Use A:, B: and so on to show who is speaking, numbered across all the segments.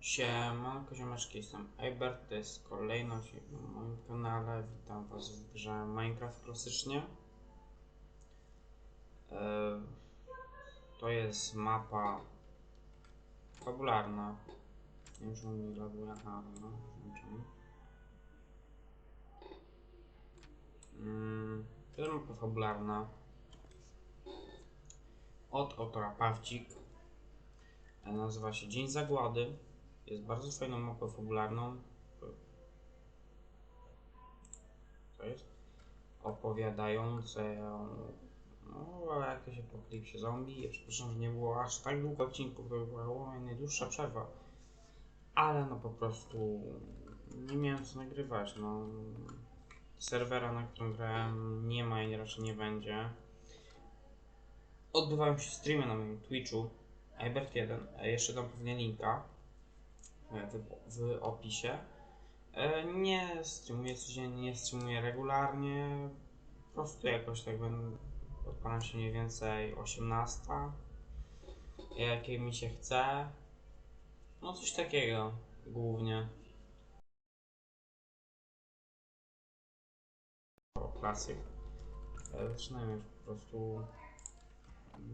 A: Siemanko ziomeczki, jestem Eibert, to jest kolejność na moim kanale, witam was w grze Minecraft klasycznie. E, To jest mapa fabularna. Nie wiem, on mi loguje, aha, no, włączony. Mm, To jest mapa fabularna od autora Pawcik. Nazywa się Dzień Zagłady. Jest bardzo fajną mapą fabularną. Co jest? Opowiadającą no, o jakieś apokalipsie zombie. Ja przepraszam, że nie było aż tak długo odcinków, to była najdłuższa przerwa. Ale no po prostu nie miałem co nagrywać. No, serwera, na którym grałem nie ma i raczej nie będzie. Odbywają się streamy na moim Twitchu. Ebert1, jeszcze dam pewnie linka w, w opisie. E, Nie streamuję codziennie, nie streamuję regularnie. Po prostu jakoś tak będę odpalam się mniej więcej 18. Jakiej mi się chce. No coś takiego głównie. Klasyk. E, Zaczynajmy już po prostu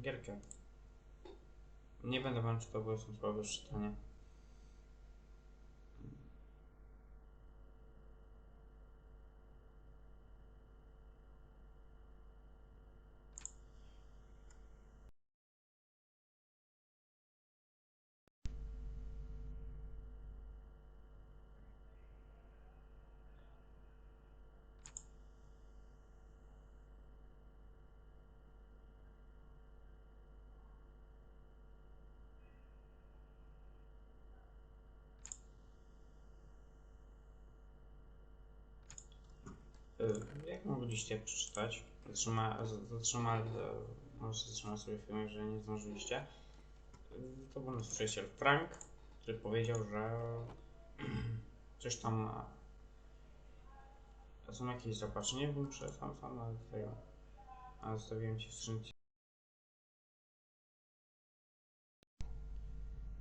A: gierkę. Nie będę wam czytał, bo jestem słaby w Jak mogliście przeczytać? Zatrzyma, zatrzyma, e, możecie zatrzymać sobie film, jeżeli nie zdążyliście. Y, To był nasz przyjaciel Frank, który powiedział, że coś tam e, są jakieś zapatrzenia, bym muszę sam sam nawet tego. A zostawiłem ci w skrzynce.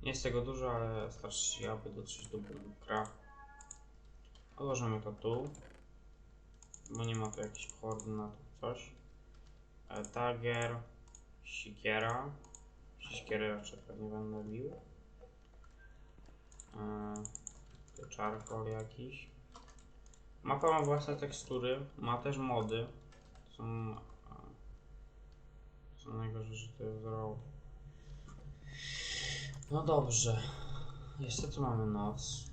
A: Nie jest tego dużo, ale starczy się, aby dotrzeć do bunkra. Odłożymy to tu bo nie ma tu jakichś koordynat, coś. E, Dagger, sikiera. Sikiery raczej pewnie będę bił. E, tu czarkol jakiś. Mapa ma własne tekstury, ma też mody. Są, e, są najgorsze, że to raw. No dobrze. Niestety mamy noc.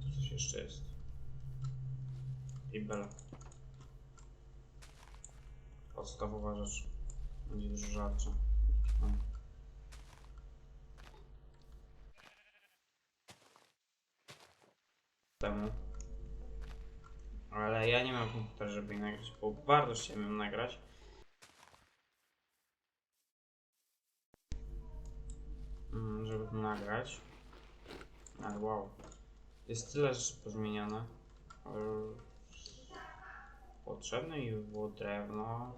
A: Tu coś jeszcze jest. I bela. Podstawowa rzecz. Będzie dużo żarcia. No. Temu. Ale ja nie mam komputera, żeby je nagrać, bo bardzo chciałem nagrać. Mm, Żeby to nagrać. Ale wow. Jest tyle rzeczy pozmieniane. Potrzebne mi by było drewno.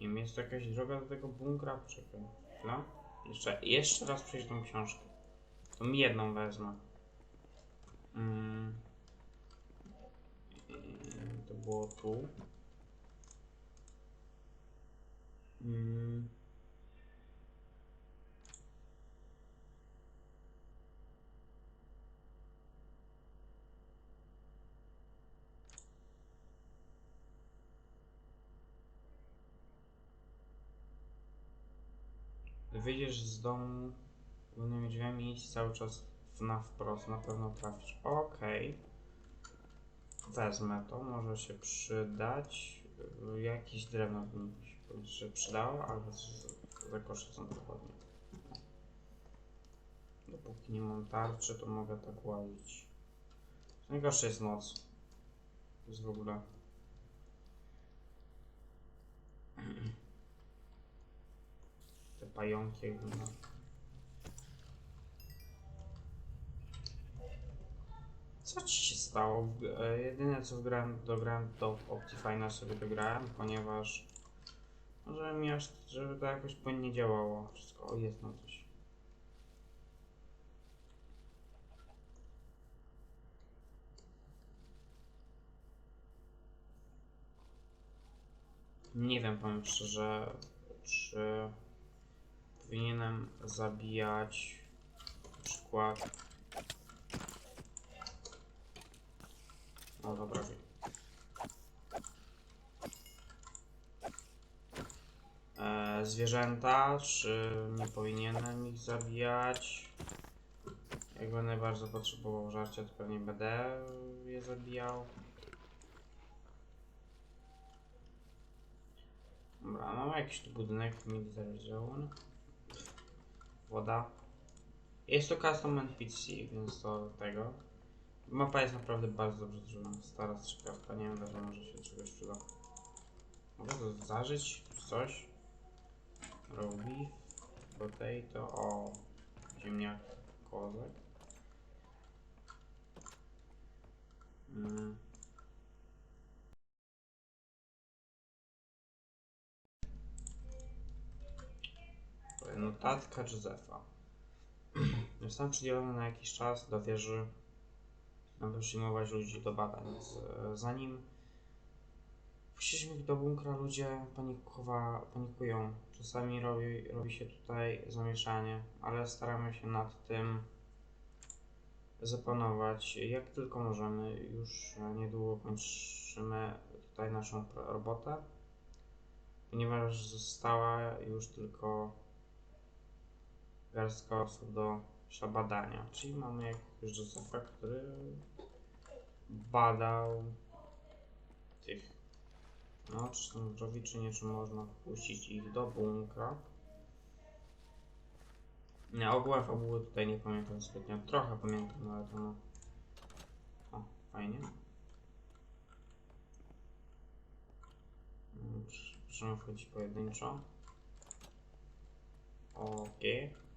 A: Wiem, jest to jakaś droga do tego bunkra? Czekaj. Chwila. Jeszcze, jeszcze raz przejść tą książkę. To mi jedną wezmę. Mm. To było tu. Mm. Wyjdziesz z domu głównymi drzwiami idź cały czas na wprost, na pewno trafisz. Okej. Wezmę to, może się przydać. Jakieś drewno by mi się przydało, ale za kosze są dokładnie. Dopóki nie mam tarczy, to mogę tak łazić. Najgorsze jest noc. To jest w ogóle... Te pająki jak wyglądają. No. Co ci się stało? E, jedyne co wgrałem, dograłem to Optifine sobie dograłem, ponieważ może mi aż, żeby to jakoś płynnie działało. Wszystko o, jest na coś. Nie wiem, powiem szczerze, czy powinienem zabijać na przykład. No dobra. E, zwierzęta, czy nie powinienem ich zabijać? Jak będę bardzo potrzebował żarcia, to pewnie będę je zabijał. Dobra, mamy jakiś tu budynek Military Zone. Woda. Jest to custom NPC, więc to tego. Mapa jest naprawdę bardzo dobrze zrobiona. Stara strzykawka, nie wiem dlaczego może się czegoś przyda. Mogę to zażyć? Coś? Raw beef, potato, o ziemniak, kozek. Mm. Notatka Józefa. Zostałem przydzielony na jakiś czas do wieży, aby przyjmować ludzi do badań. Zanim wpuściliśmy do bunkra, ludzie panikowa, panikują. Czasami robi, robi się tutaj zamieszanie, ale staramy się nad tym zapanować jak tylko możemy. Już niedługo kończymy tutaj naszą robotę, ponieważ została już tylko garstka osób do przebadania. Czyli mamy jakiegoś Józefa, który badał tych no, czy są zdrowi, czy nie, czy można wpuścić ich do bunkra. Nie, ogółem fabuły tutaj nie pamiętam zbytnio. Trochę pamiętam, ale to no... O, fajnie. Mm, Możemy wchodzić pojedynczo. Okej.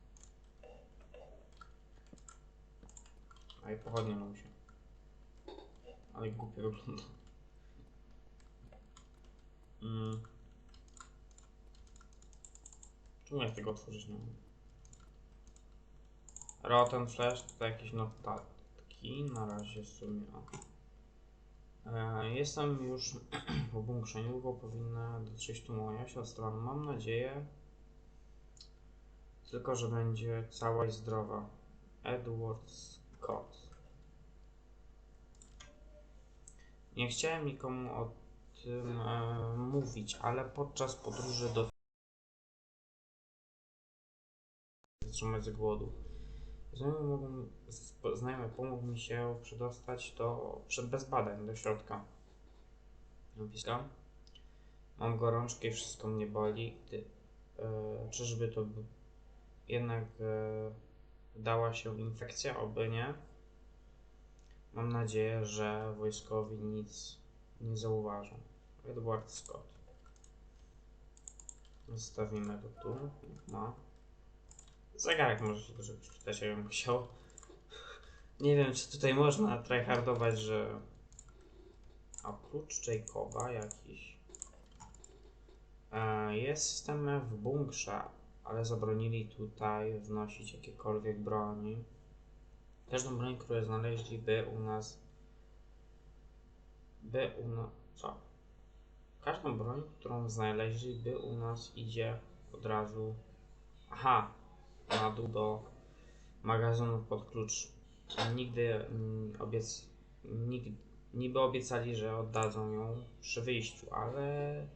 A: A i pochodnie mam się. Ale głupio wygląda. Mm. Czemu ja tego otworzyć nie mogę? Rotten Flash, to jakieś notatki, na razie w sumie. E, jestem już w bunkrze, niedługo powinna dotrzeć tu moja siostra. Mam nadzieję, tylko że będzie cała i zdrowa. Edward Scott. Nie chciałem nikomu o tym e, mówić, ale podczas podróży do zatrzymać z głodu. Znajomy, znajomy pomógł mi się przedostać do, przed bez badań do środka. Napiska. Mam gorączkę i wszystko mnie boli. Gdy, e, czyżby to jednak e, dała się infekcja, oby nie. Mam nadzieję, że wojskowi nic nie zauważą. Edward Scott. Zostawimy to tu. Ma. Zegarek może się dużo przeczytać, jakbym chciał. Nie wiem, czy tutaj można tryhardować, że oprócz Jacoba jakiś e, jestem w bunkrze, ale zabronili tutaj wnosić jakiekolwiek broni. Każdą broń, którą znaleźli by u nas by u nas co? Każdą broń, którą znaleźli by u nas idzie od razu aha, na dół do magazynu pod klucz. Nigdy mm, obiec... Nig... Niby obiecali, że oddadzą ją przy wyjściu, ale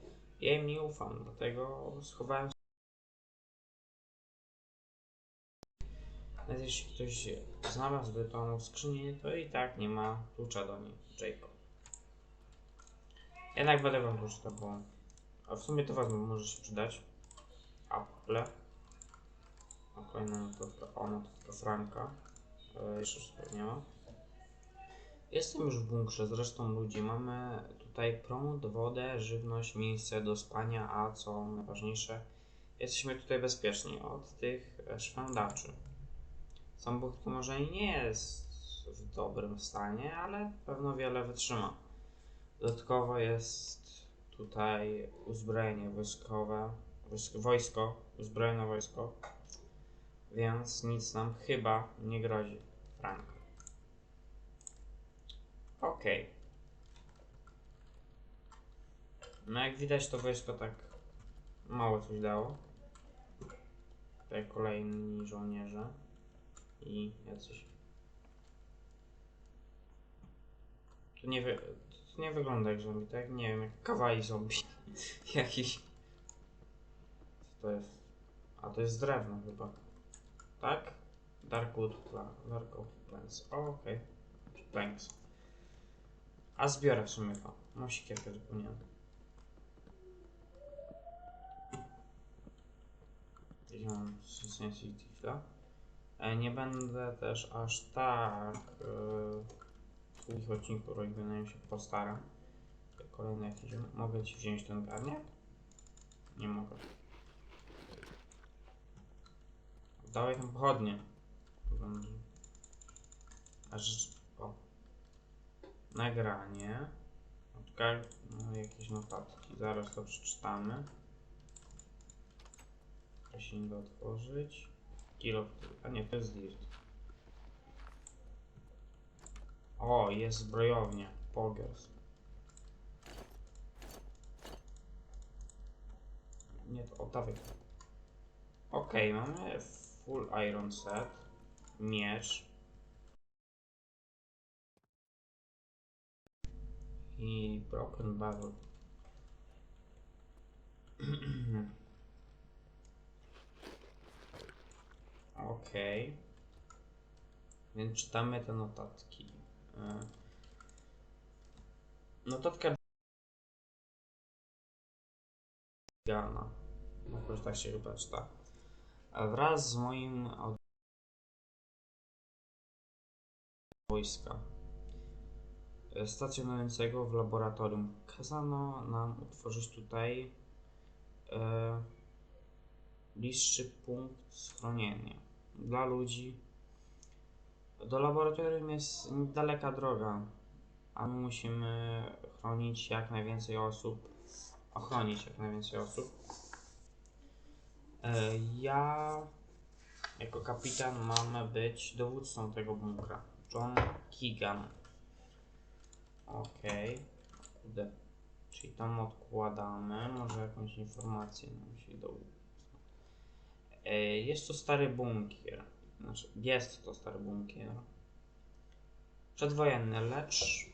A: ja im nie ufam, dlatego schowałem Nawet jeśli ktoś znalazłby tą skrzynię, to i tak nie ma klucza do niej. Jacob. Jednak będę wam poczytał, bo a w sumie to was może się przydać. Apple. A kolejna notatka, o notatka Franka. E, jeszcze tutaj nie ma. Jestem już w bunkrze z resztą ludzi. Mamy tutaj prąd, wodę, żywność, miejsce do spania, a co najważniejsze, jesteśmy tutaj bezpieczni od tych szwandaczy. Sam bucht może i nie jest w dobrym stanie, ale pewno wiele wytrzyma. Dodatkowo jest tutaj uzbrojenie wojskowe, wojsko, uzbrojone wojsko, więc nic nam chyba nie grozi. Frank. Okej. No jak widać to wojsko tak mało coś dało. Tutaj kolejni żołnierze i jacyś. To nie, wy... to nie wygląda jak zombie, tak? Nie wiem, jak kawaii zombie. Jakiś. Co to jest? A to jest drewno chyba. Tak? Darkwood Darkwood plants. Okej. Planks. A zbiorę w sumie to. Mam siekierkę zapomniałem. Gdzieś mam sensitive. E, Nie będę też aż tak e, długich odcinku robienia się postaram. Kolejny jakiś. Mogę ci wziąć ten garniak? Nie mogę. Dawaj tam pochodnie. Aż. O. Nagranie. Odkar... No, jakieś notatki. Zaraz to przeczytamy. To się nie da otworzyć. Kilo. A nie, to jest dirt. O, jest zbrojownia. Pogers. Nie, to to. Okej, mamy full iron set. Miecz. I broken barrel. Okej. Więc czytamy te notatki. E, Notatka Gana. Jakoś tak się chyba czyta. A Wraz z moim wojska e, stacjonującego w laboratorium kazano nam utworzyć tutaj e, bliższy punkt schronienia dla ludzi. Do laboratorium jest daleka droga, a my musimy chronić jak najwięcej osób, ochronić jak najwięcej osób. E, Ja jako kapitan mam być dowódcą tego bunkra. John Keegan. Okej. Kurde. Czyli tam odkładamy. Może jakąś informację nam się. Jest to stary bunkier. Znaczy, jest to stary bunkier. Przedwojenny, lecz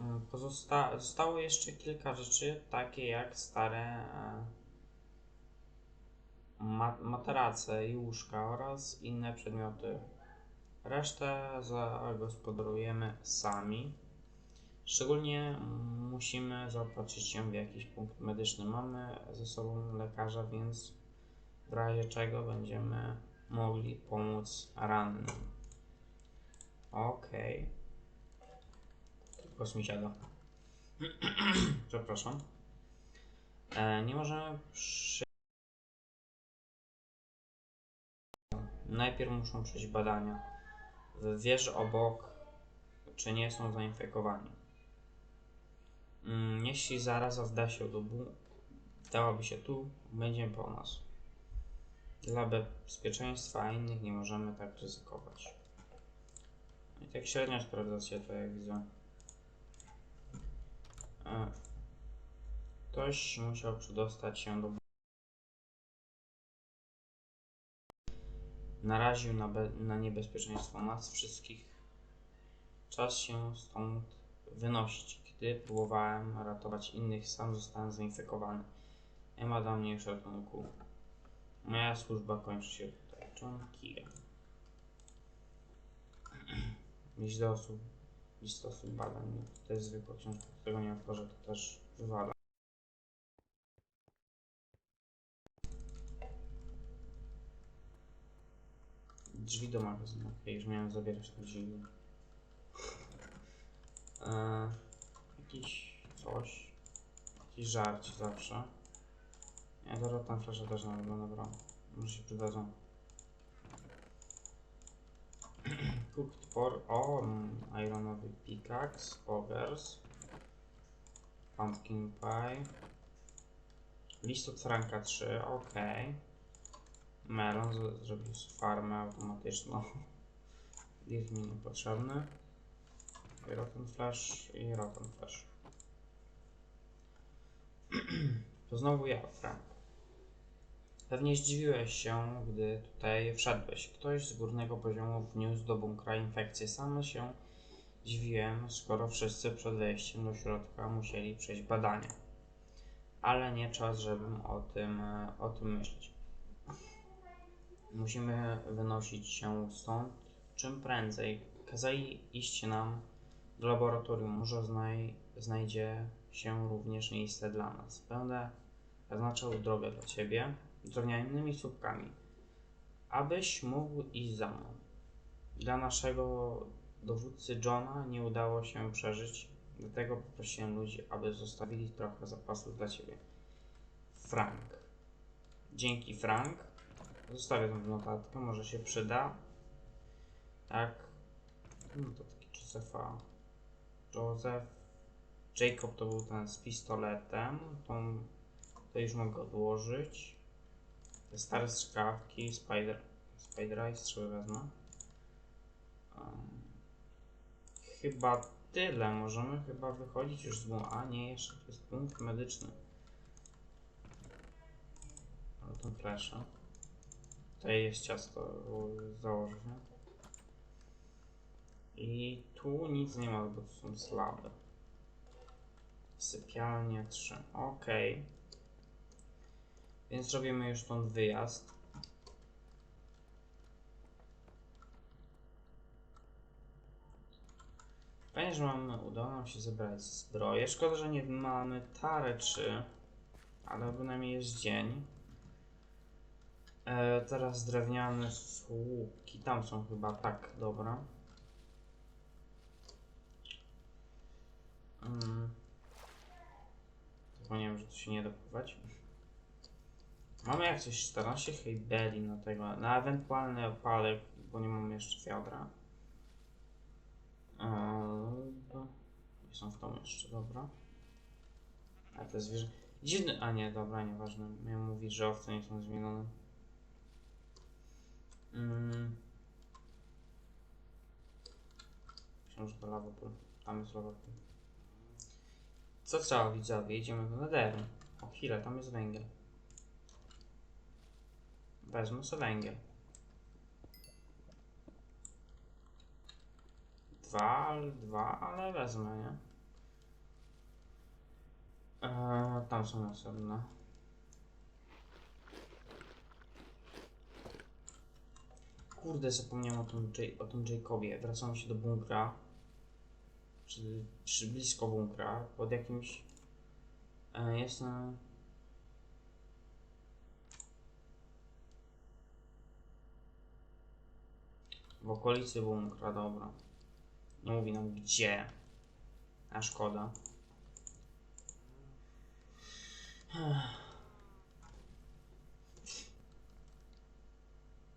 A: mm, pozosta- zostało jeszcze kilka rzeczy, takie jak stare e, ma- materace i łóżka oraz inne przedmioty. Resztę zagospodarujemy sami. Szczególnie musimy zaopatrzyć się w jakiś punkt medyczny. Mamy ze sobą lekarza, więc w razie czego będziemy mogli pomóc rannym. Okej. Tylko mi siada. Przepraszam. E, nie możemy przy... Najpierw muszą przejść badania w wieży obok, czy nie są zainfekowani. Mm, jeśli zaraza wda się do dałaby się tu, będzie po nas. Dla bezpieczeństwa innych nie możemy tak ryzykować. I tak średnio sprawdza się to, jak widzę. E, Ktoś musiał przedostać się do. Naraził na, na niebezpieczeństwo nas wszystkich. Czas się stąd wynosić. Gdy próbowałem ratować innych, sam zostałem zainfekowany. Nie ma dla mnie już ratunku. Moja służba kończy się tutaj. Keegan. List osób, list osób badań. To jest zwykła książka, którego nie otworzę, to też wywala. Drzwi do magazynu. Okay, już miałem zabierać te drzwi. Eee, jakiś coś. Jakiś żarć zawsze. Ja rotan flasza też nawet będę brał. Może się przydadzą. Cooked pork. O, ironowy pickaxe. Ogers. Pumpkin pie. List od Franka 3, ok. Melon zrobił farmę automatyczną. Jest mi niepotrzebny. I Rotten Flash i Rotten Flash. To znowu ja, Frank. Pewnie zdziwiłeś się, gdy tutaj wszedłeś. Ktoś z górnego poziomu wniósł do bunkra infekcję. Sam się dziwiłem, skoro wszyscy przed wejściem do środka musieli przejść badania. Ale nie czas, żebym o tym, e, o tym myśleć. Musimy wynosić się stąd czym prędzej. Kazali iść nam do laboratorium. Może znaj znajdzie się również miejsce dla nas. Będę zaznaczał drogę dla ciebie drewnianymi słupkami, abyś mógł iść za mną. Dla naszego dowódcy Johna nie udało się przeżyć, dlatego poprosiłem ludzi, aby zostawili trochę zapasów dla ciebie. Frank. Dzięki, Frank. Zostawię tą notatkę, może się przyda. Tak. No to taki Józefa. Józef. Jacob to był ten z pistoletem. Tą, to już mogę odłożyć. Stare strzykawki. Spider. Spider Eye strzały wezmę. Um, chyba tyle. Możemy chyba wychodzić już z. A nie, jeszcze to jest punkt medyczny. Ale tą fleszę. Tutaj jest ciasto. Założę się. I tu nic nie ma, bo to są slaby. Sypialnie 3. Ok. Więc zrobimy już stąd wyjazd. Fajnie, że mamy, udało nam się zebrać zbroję. Szkoda, że nie mamy tareczy, ale bynajmniej jest dzień. E, teraz drewniane słupki, tam są chyba, tak, dobra. Mm. Zapomniałem, że tu się nie da pływać. Mamy jak coś 14 hejbeli na tego, na ewentualny opalek, bo nie mamy jeszcze wiadra. Eee, to- są w tą jeszcze, dobra. A te zwierzę... Dziwny... A nie, dobra, nieważne. Miałem mówić, że owce nie są zmienione. Mm. Myślałem, że to. Tam jest lawopol. Co trzeba widzowie? Idziemy do Netheru. O chwilę, tam jest węgiel. Wezmę sobie węgiel. Dwa, dwa, ale wezmę, nie? Eee, tam są osobne. Kurde, zapomniałem o tym, o tym Jacobie. Wracamy się do bunkra. Czy, czy blisko bunkra. Pod jakimś... E, jestem... W okolicy bunkra, dobra. Nie mówi nam gdzie. A szkoda.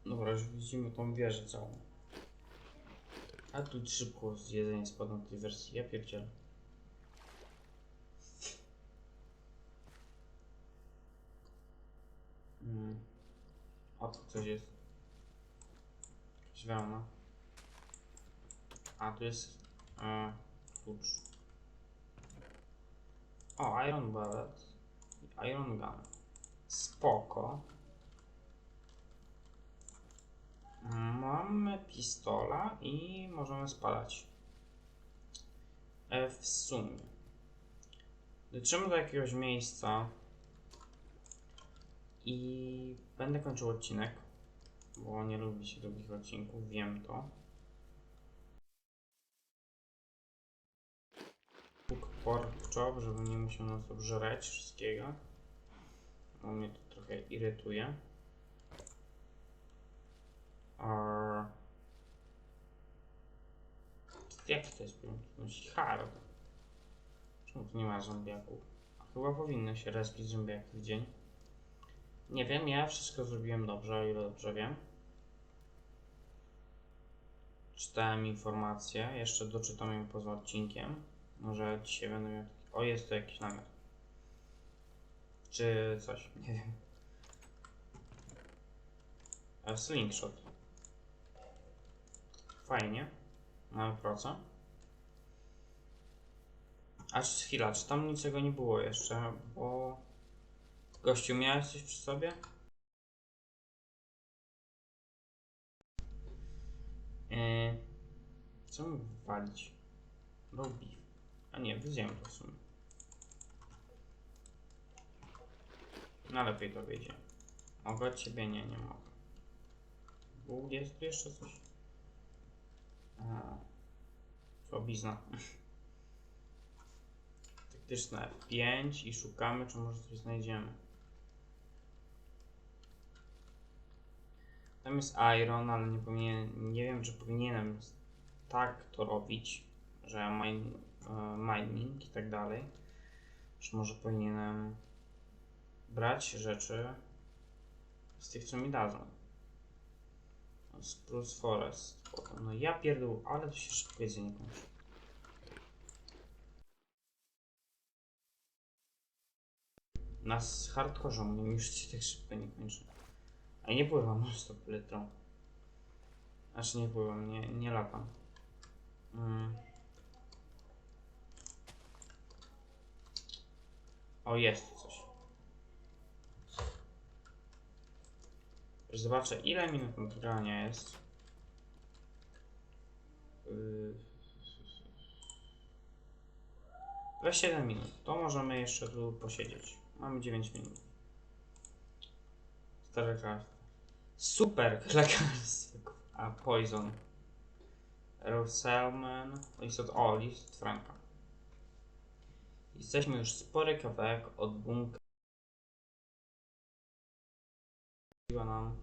A: Dobra, już widzimy tą wieżę całą. A tu szybko zjedzenie spadło tej wersji. Ja pierdzielę. Mm. O, tu coś jest. Wełna. A, tu jest e, klucz. O, Iron Bullet. Iron Gun. Spoko. Mamy pistola i możemy spadać. E, w sumie. Dotrzemy do jakiegoś miejsca i będę kończył odcinek, bo nie lubi się długich odcinków, wiem to. Cook pork chop, żeby nie musiał nas obżerać wszystkiego. Bo mnie to trochę irytuje. Or... Jaki to jest pojemność? Hard. Czemu tu nie ma zombiaków? Chyba powinno się respić zombiaki w dzień. Nie wiem, ja wszystko zrobiłem dobrze, o ile dobrze wiem. Czytałem informacje, jeszcze doczytam ją poza odcinkiem. Może dzisiaj będę miał taki... O, jest to jakiś namiot. Czy coś, nie wiem. E, Slingshot. Fajnie. Mamy proca. Aż chwila, czy tam niczego nie było jeszcze, bo... Gościu, miałeś coś przy sobie? Yy, co mi walić? Roast beef. A nie, wyzjem to w sumie. No lepiej to wiedzie. Mogę ciebie? Nie, nie mogę. Był, jest tu jeszcze coś? Słabizna. Taktyczne F5 i szukamy, czy może coś znajdziemy. Tam jest Iron, ale nie powinien, nie wiem, czy powinienem tak to robić, że mine, e, mining i tak dalej. Czy może powinienem brać rzeczy z tych, co mi dadzą. Spruce Forest. No ja pierdół, ale to się szybko jedzenie kończy. Nas hardkorze mnie już się tak szybko nie kończy. A nie pływam non stop litrą. Aż nie pływam, nie, nie latam. Mm. O, jest coś. Już zobaczę, ile minut nagrania jest. Yy... 27 minut. To możemy jeszcze tu posiedzieć. Mamy 9 minut. Stare lekarstwo. Super lekarstwo. A poison. Raw salmon. List od, o, list Franka. Jesteśmy już spory kawałek od bunkra. Nam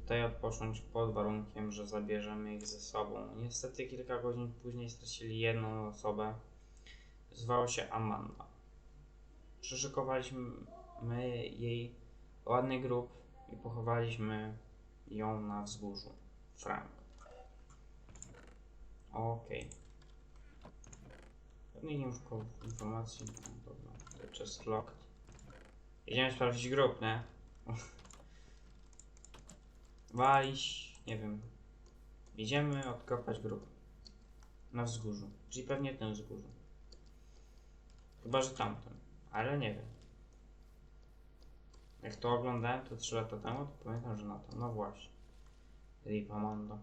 A: tutaj odpocząć pod warunkiem, że zabierzemy ich ze sobą. Niestety kilka godzin później stracili jedną osobę. Zwał się Amanda. Przyszykowaliśmy jej ładny grób i pochowaliśmy ją na wzgórzu. Frank. Okej. Pewnie nie szukał informacji. No, dobra. To Just locked. Idziemy sprawdzić grób, nie? Walić, nie wiem. Idziemy odkopać grób. Na wzgórzu. Czyli pewnie ten wzgórzu. Chyba, że tamten. Ale nie wiem. Jak to oglądałem to 3 lata temu, to pamiętam, że na to. No właśnie. Rip Amanda.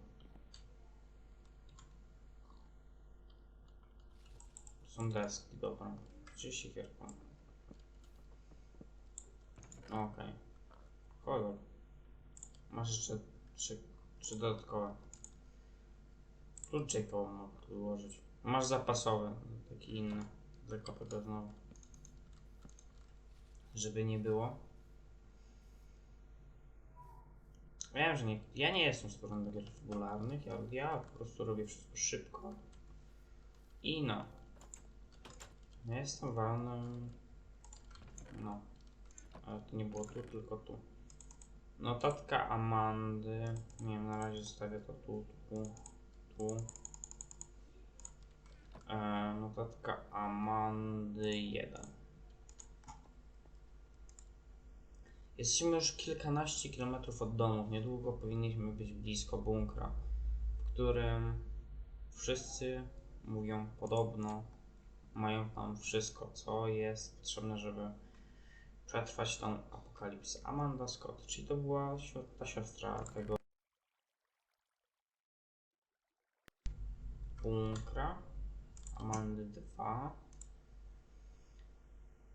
A: To są deski, dobra. Czy siekierką. Okej. Kolor. Masz jeszcze trzy, trzy dodatkowe. Kluczyk mogę ułożyć. Masz zapasowy, taki inny. Zakopę go znowu. Żeby nie było. Wiem, że nie, ja nie jestem stworzony do gier fabularnych, ja, ja po prostu robię wszystko szybko. I no. Ja jestem walnym... No. Ale to nie było tu, tylko tu. Notatka Amandy. Nie wiem, na razie zostawię to tu, tu, tu. E, notatka Amandy 1. Jesteśmy już kilkanaście kilometrów od domu. Niedługo powinniśmy być blisko bunkra, w którym wszyscy mówią podobno. Mają tam wszystko, co jest potrzebne, żeby przetrwać tą apokalipsę. Amanda Scott, czyli to była ta siostra tego bunkra. Amandy 2.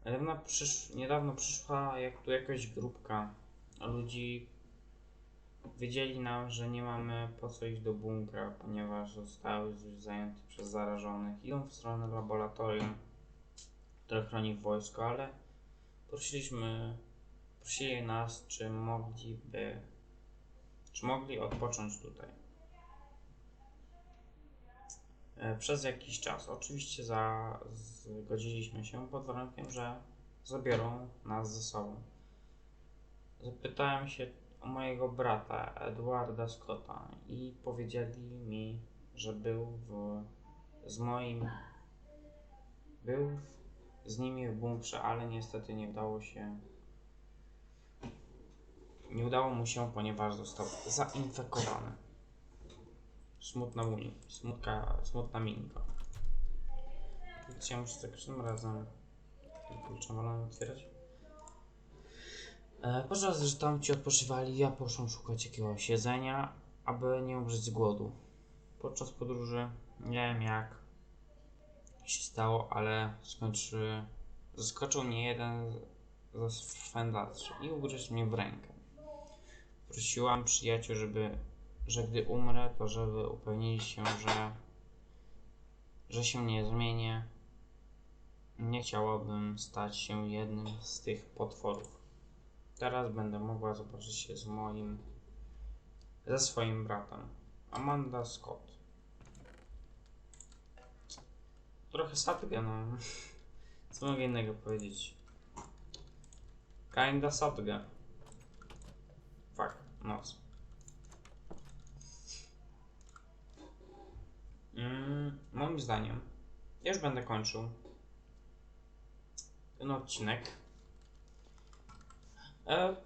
A: Niedawno, przysz, niedawno przyszła jak tu jakaś grupka ludzi. Wiedzieli nam, że nie mamy po co iść do bunkra, ponieważ zostały już zajęte przez zarażonych. Idą w stronę laboratorium, które chroni wojsko, ale prosiliśmy, prosili nas, czy mogliby, czy mogli odpocząć tutaj. E, Przez jakiś czas. Oczywiście za, zgodziliśmy się pod warunkiem, że zabiorą nas ze sobą. Zapytałem się o mojego brata Edwarda Scotta i powiedzieli mi, że był w, z moim był z nimi w bunkrze, ale niestety nie udało się nie udało mu się, ponieważ został zainfekowany. Smutna mini, smutka, smutna minka. Widzicie, ja muszę za każdym razem kluczem wolę otwierać. E, podczas gdy tamci odpoczywali, ja poszłam szukać jakiegoś jedzenia, aby nie umrzeć z głodu. Podczas podróży nie wiem jak się stało, ale skończy, zaskoczył mnie jeden ze swędaczy i ugryzł mnie w rękę. Prosiłam przyjaciół, żeby, że gdy umrę, to żeby upewnili się, że, że się nie zmienię. Nie chciałabym stać się jednym z tych potworów. Teraz będę mogła zobaczyć się z moim, ze swoim bratem, Amanda Scott. Trochę sadgę, no. Co mogę innego powiedzieć? Kinda sadgę. Fuck, noc. Mm, moim zdaniem, ja już będę kończył ten odcinek. E,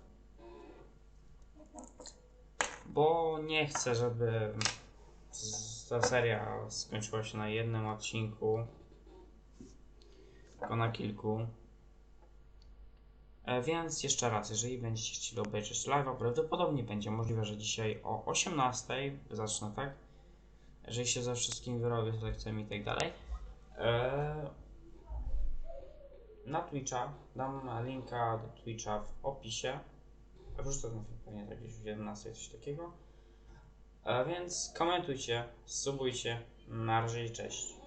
A: bo nie chcę, żeby ta seria skończyła się na jednym odcinku, tylko na kilku. E, więc jeszcze raz, jeżeli będziecie chcieli obejrzeć live'a, prawdopodobnie będzie możliwe, że dzisiaj o 18 zacznę, tak? Jeżeli się ze wszystkim wyrobię z lekcjami i tak dalej. E, na Twitcha, dam linka do Twitcha w opisie. Wrzucę ten film pewnie tak gdzieś w 11 coś takiego. E, więc komentujcie, subujcie, na cześć.